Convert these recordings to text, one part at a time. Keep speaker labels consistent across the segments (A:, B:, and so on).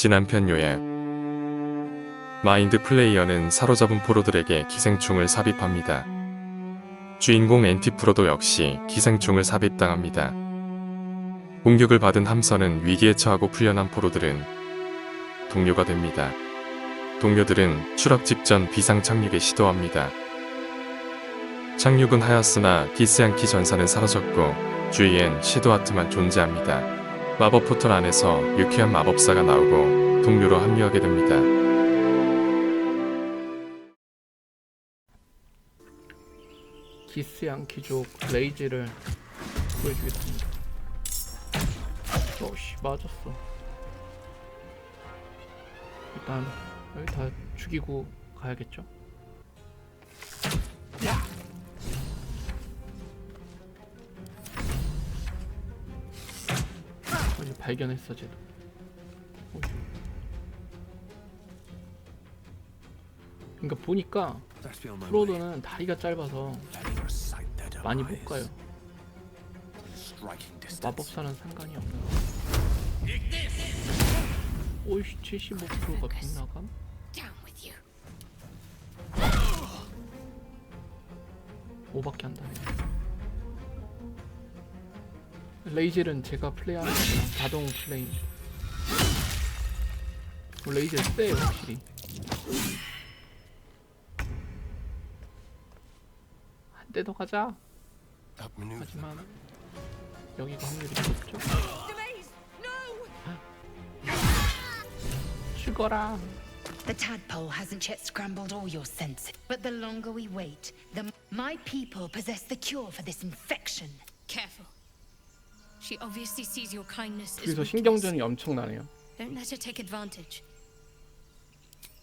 A: 지난 편 요약 마인드 플레이어는 사로잡은 포로들에게 기생충을 삽입합니다. 주인공 엔티프로도 역시 기생충을 삽입당합니다. 공격을 받은 함선은 위기에 처하고 풀려난 포로들은 동료가 됩니다. 동료들은 추락 직전 비상 착륙에 시도합니다. 착륙은 하였으나 디스양키 전사는 사라졌고 주위엔 시도하트만 존재합니다. 마법 포털 안에서 유쾌한 마법사가 나오고 동료로 합류하게 됩니다.
B: 기스양 귀족 레이지를 보여주겠습니다. 어씨 맞았어. 일단 여기 다 죽이고 가야겠죠? 발견했어 쟤도. 그러니까 보니까 프로도는 다리가 짧아서 많이 못 가요. 마법사는 상관이 없나? 오이씨 75%가 빗나감?
C: Down with you.
B: 5밖에 안 다네. 레이젤은 제가 플레이하는 거랑 자동 플레이입니다. 뭐 레이젤 세요 확실히. 한 대 더 가자. 하지만 여기가 확률이 높죠.
C: Delays! No!
B: 죽어라.
D: The tadpole hasn't yet scrambled all your senses. But the longer we wait, the m- my people possess the cure for this infection.
C: Careful. She obviously sees your kindness as
B: 그래서
C: weakness.
B: 신경전이 엄청나네요.
C: Don't let her take advantage.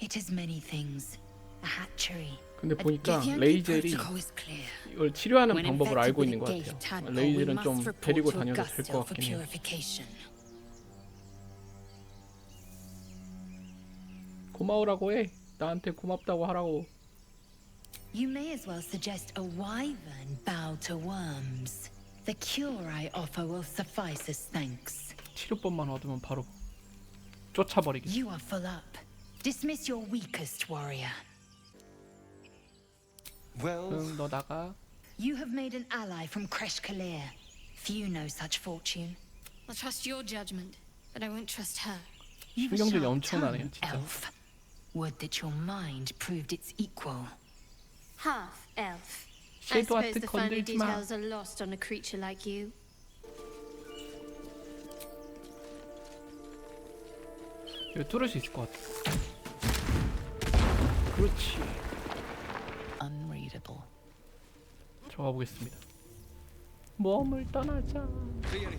D: It is many things. A hatchery.
B: 근데
D: A
B: 보니까 레이젤이
D: protocol is clear.
B: 이걸 치료하는 방법을 알고 있는
D: a
B: 것 같아요. 레이젤은 좀 데리고
D: to
B: 다녀도 될 것 같긴 해요. 고마우라고 해. 나한테 고맙다고 하라고.
D: You may as well suggest a wyvern bow to worms. The cure I offer will suffice as thanks.
B: 치료법만 얻으면 바로 쫓아버리기.
D: You are full up. Dismiss your weakest warrior.
E: Well,
B: 응, 너 나가.
D: You have made an ally from Kresh Kalir. Few know such fortune.
C: I'll trust your judgment, but I won't trust her.
D: You've a
B: 신경전이
D: sharp
B: 엄청나네요,
D: tongue,
B: 진짜.
D: elf. Would that your mind proved its equal.
C: Half elf. I
B: 섀도우
C: suppose
B: 아트
C: the finer
B: 건들지 마.
C: details are lost on a creature like you.
B: 이거 뚫을 수 있을 것 같아. 그렇지.
D: Unreadable.
B: 들어가 보겠습니다. 몸을 떠나자.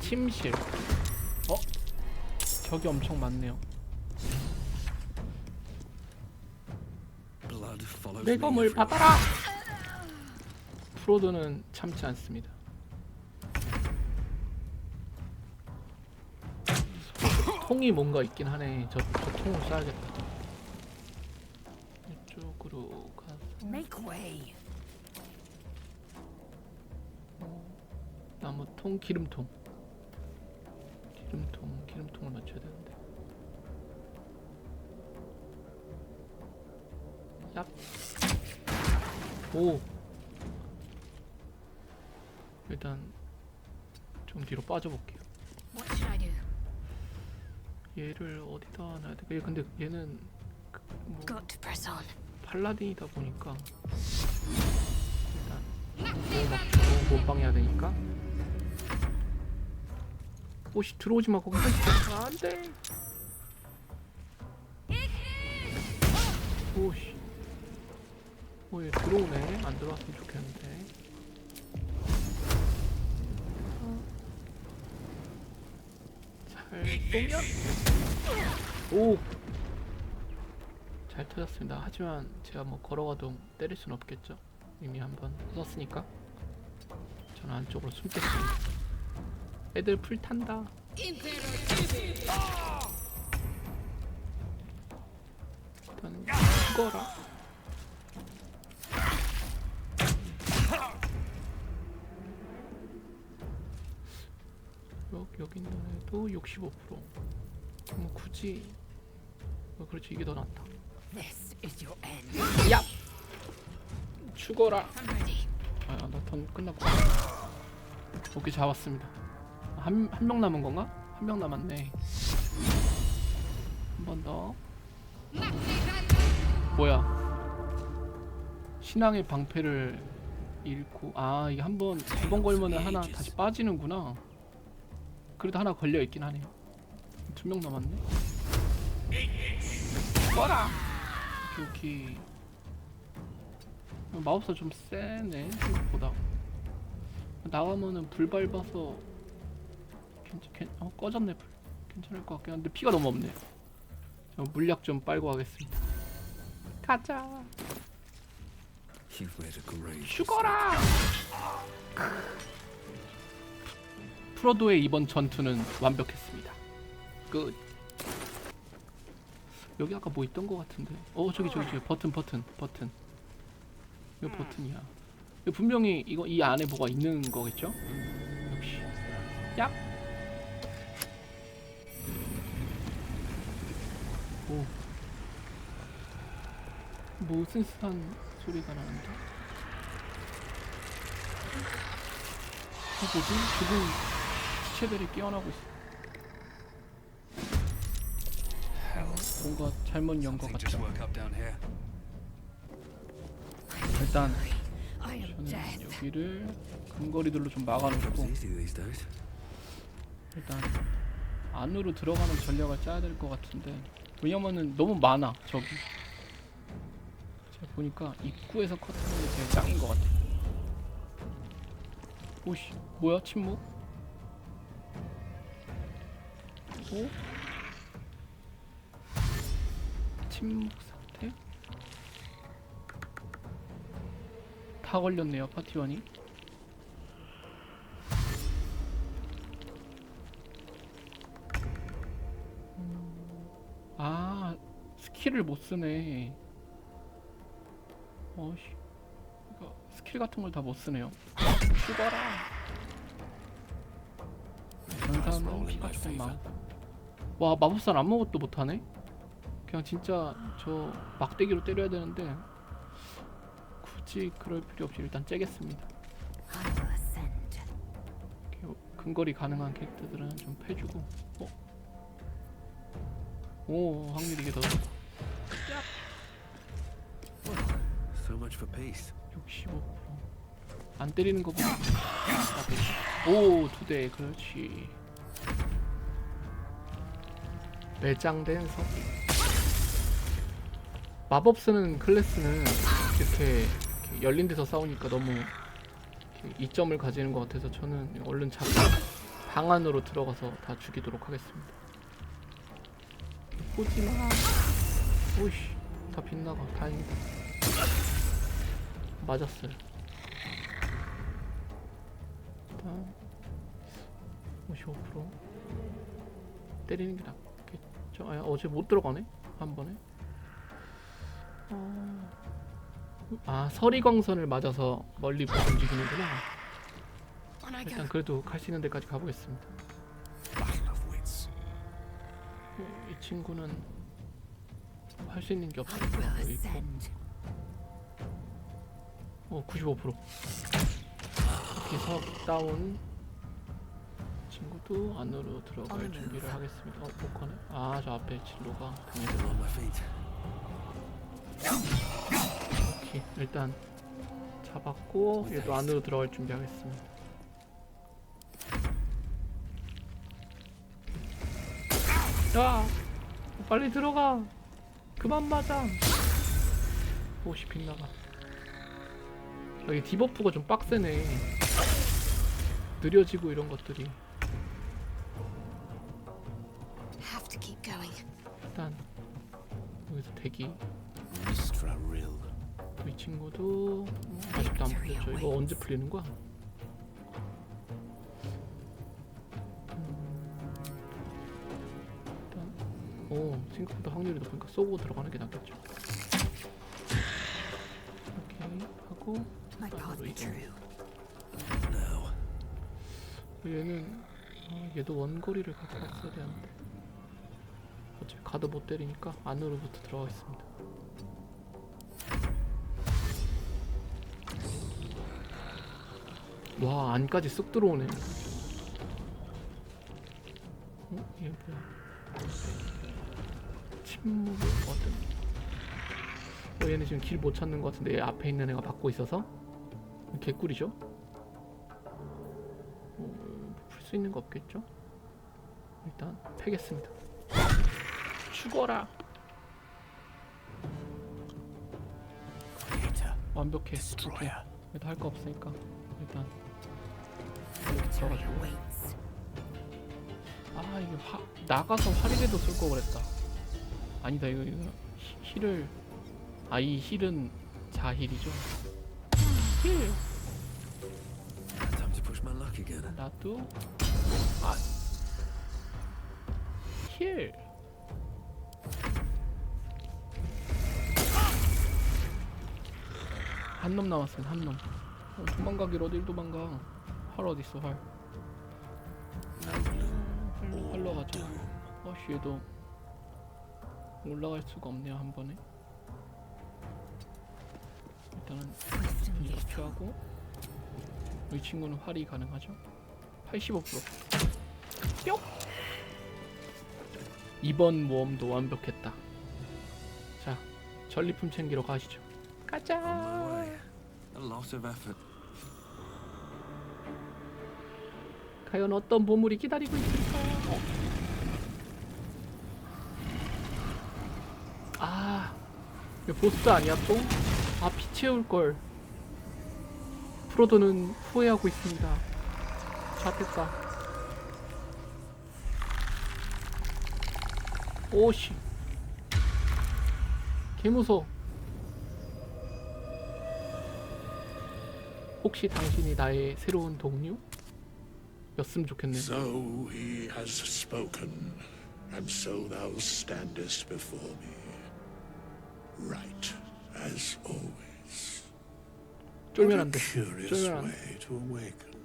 B: 침실. 어? 적이 엄청 많네요.
E: blood follows
B: 내 검을
E: everywhere.
B: 받아라. 프로도는 참지 않습니다. 통이 뭔가 있긴 하네. 저, 저 통을 써야겠다. 이쪽으로 가서
D: Make way.
B: 나무통, 기름통. 기름통, 기름통을 맞춰야 되는데. 얍. 오. 일단 좀 뒤로 빠져볼게요. 얘를 어디다 놔야 돼? 얘 근데 얘는 그, 뭐. 팔라딘이다 보니까 일단 뭐 맞추고 몸빵해야 되니까. 오씨 들어오지 마. 거기 아, 안돼. 오씨. 오얘 들어오네. 안 들어왔으면 좋겠는 데잘 쏘면 오 잘 터졌습니다. 하지만 제가 뭐 걸어가도 때릴 순 없겠죠. 이미 한번 썼으니까 저는 안쪽으로 숨겠습니다. 애들 풀 탄다. 일단 죽어라. 애도 65%. 뭐 굳이 어, 그렇지 이게 더 낫다.
D: This is your end.
B: 야 죽어라.
C: I'm ready.
B: 아나 턴 끝났고. 오케이 잡았습니다. 한 한 명 남은 건가? 한 명 남았네. 한 번 더. 뭐야? 신앙의 방패를 잃고 아 이게 한번두 번 걸면 하나 다시 빠지는구나. 그래도 하나 걸려 있긴 하네요. 두 명 남았네. 꺼라. 오케이 오케이. 마법사 좀 세네 생각보다. 나가면은 불 밟아서 괜찮 괜, 어 꺼졌네 불. 괜찮을 것 같긴 한데 피가 너무 없네. 저 물약 좀 빨고 가겠습니다. 가자. 죽어라. 프로도의 이번 전투는 완벽했습니다. 끝. 여기 아까 뭐 있던 것 같은데. 어 저기 저기 저기 버튼 버튼 버튼. 이거 버튼이야. 이거 분명히 이거 이 안에 뭐가 있는 거겠죠? 역시. 얍. 오. 뭐 으스스한 소리가 나는데. 어, 뭐지? 지금 시체들이 깨어나고 있어. 뭔가 잘못 연것
E: Something
B: 같아.
E: just woke up down here.
B: 일단 저는. 여기를 근거리들로 좀 막아놓고. 일단 안으로 들어가는 전략을 짜야 될 것 같은데 왜냐면은 너무 많아 저기. 제가 보니까 입구에서 컷하는 게 제일 짱인 것 같아. 오씨 뭐야 침묵? 오? 침묵 상태? 다 걸렸네요 파티원이. 아 스킬을 못 쓰네. 어씨 스킬 같은 걸 다 못 쓰네요. 죽어라. 전사는 피가 조금 많고. 와 마법사는 아무것도 못하네. 그냥 진짜 저 막대기로 때려야 되는데 굳이 그럴 필요 없이 일단 째겠습니다. 근거리 가능한 캐릭터들은 좀 패주고. 어? 오 확률이 이게 더
E: So much for peace.
B: 65%안 때리는 거보다 오 두 대 그렇지 매장된 석 마법 쓰는 클래스는 이렇게, 이렇게 열린 데서 싸우니까 너무 이점을 가지는 것 같아서 저는 얼른 잡방 안으로 들어가서 다 죽이도록 하겠습니다. 보지마. 오이씨 다 빗나가. 다행이다. 맞았어요. 일단 55% 때리는 게 낫 겠죠? 아, 어제 못 들어가네 한 번에. 어... 아 서리광선을 맞아서 멀리 못 움직이는구나. 일단 그래도 갈 수 있는 데까지 가보겠습니다.
E: Wits.
B: 이 친구는 할 수 있는 게
D: will
B: 있고.
D: ascend.
B: 어, 95%. 기석 다운 친구도 안으로 들어갈 준비를? 하겠습니다. 어, 복화네. 아, 저 앞에 진로가. 오케이, 일단 잡았고 얘도 안으로 들어갈 준비하겠습니다. 야, 빨리 들어가. 그만 맞아. 오씨 빗나가. 여기 디버프가 좀 빡세네. 느려지고 이런 것들이 일단 여기서 대기. 이 친구도 어, 아직도 안 풀렸죠. 이거 언제 풀리는 거야? 음, 일단 오 생각보다 확률이 높으니까 쏘고 들어가는 게 낫겠죠. 오케이 하고 안으로 이동. 얘는 어, 얘도 원거리를 갖고 왔어야 되는데 어차피 가드 못 때리니까 안으로부터 들어가겠습니다. 와 안까지 쑥 들어오네. 어? 얘 뭐야? 침묵을 얻은. 어 얘네 지금 길 못 찾는 것 같은데 얘 앞에 있는 애가 막고 있어서 개꿀이죠? 어, 풀수 있는 거 없겠죠? 일단 패겠습니다. 죽어라. 완벽해.
E: Destroyer.
B: 일단 할거 없으니까 일단
D: awaits.
B: 아 이게 화 나가서 활이라도 쓸거 그랬다. 아니다 이거 이거 히- 힐을 아 이 힐은 자힐이죠. 힐. 나도 아 힐. 한 놈 남았습니다 한 놈. 어, 도망가길 어딜 도망가? 활 어디 있어 활? 활로 가자. 어씨 얘도 올라갈 수가 없네요 한 번에. 일단은
D: lethal.
B: 피하고 이 친구는 활이 가능하죠? 85% 뿅! 이번 모험도 완벽했다 자 전리품 챙기러 가시죠 가자.
E: My way. A lot of effort.
B: 과연 어떤 보물이 기다리고 있을까 아 이거 보스 아니야 또? 아 피 채울 걸. 프로도는 후회하고 있습니다. 잡혔다 오씨. 개무서 혹시 당신이 나의 새로운 동료? 였으면 좋겠네
F: So he has spoken, and so thou standest before me. Right, as always.
B: 쫄면
F: What
B: 안
F: a
B: 돼.
F: curious
B: 쫄면 안 돼.
F: way to awaken.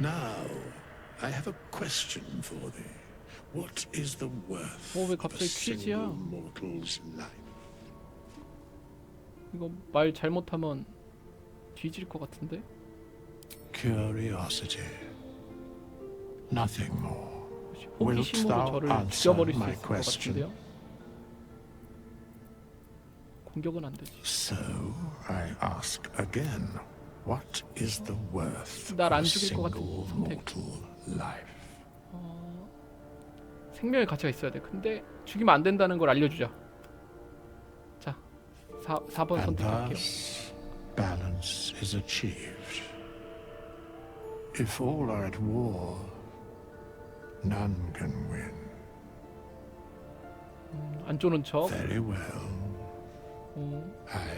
F: Now, I have a question for thee. What is the worth
B: 어, 왜
F: of a
B: 갑자기 퀴즈야?
F: single mortal's life?
B: 이거 말 잘못하면 뒤질 것 같은데?
F: Curiosity. Nothing more. Wilt
B: 호기심으로
F: thou
B: 저를
F: answer
B: 죽여버릴 수
F: my
B: 있을 것
F: question?
B: 같은데요? 공격은 안 되지.
F: So I ask again, what is the worth
B: 날
F: of
B: 안
F: a
B: 죽일 것 같은
F: single
B: 선택.
F: mortal life?
B: 어... 생명의 가치가 있어야 돼. 근데 죽이면 안 된다는 걸 알려주자. 자, 4, 4번
F: And
B: 선택할게요.
F: thus balance is achieved. If all are at war, none can win.
B: 음, 안 쪼는 척.
F: Very well,
B: 어,
F: I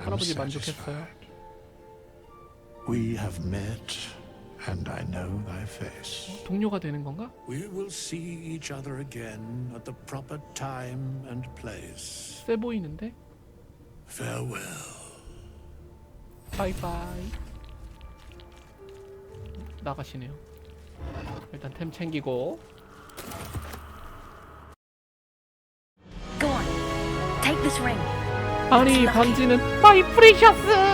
F: am
B: 할아버지 만족했어요.
F: satisfied. We have met, and I know thy face.
B: 동료가 되는 건가?
F: We will see each other again at the proper time and place.
B: 세 보이는데?
F: Farewell.
B: 바이바이. 나가시네요. 일단 템 챙기고. 아니 반지는 마이 프리셔스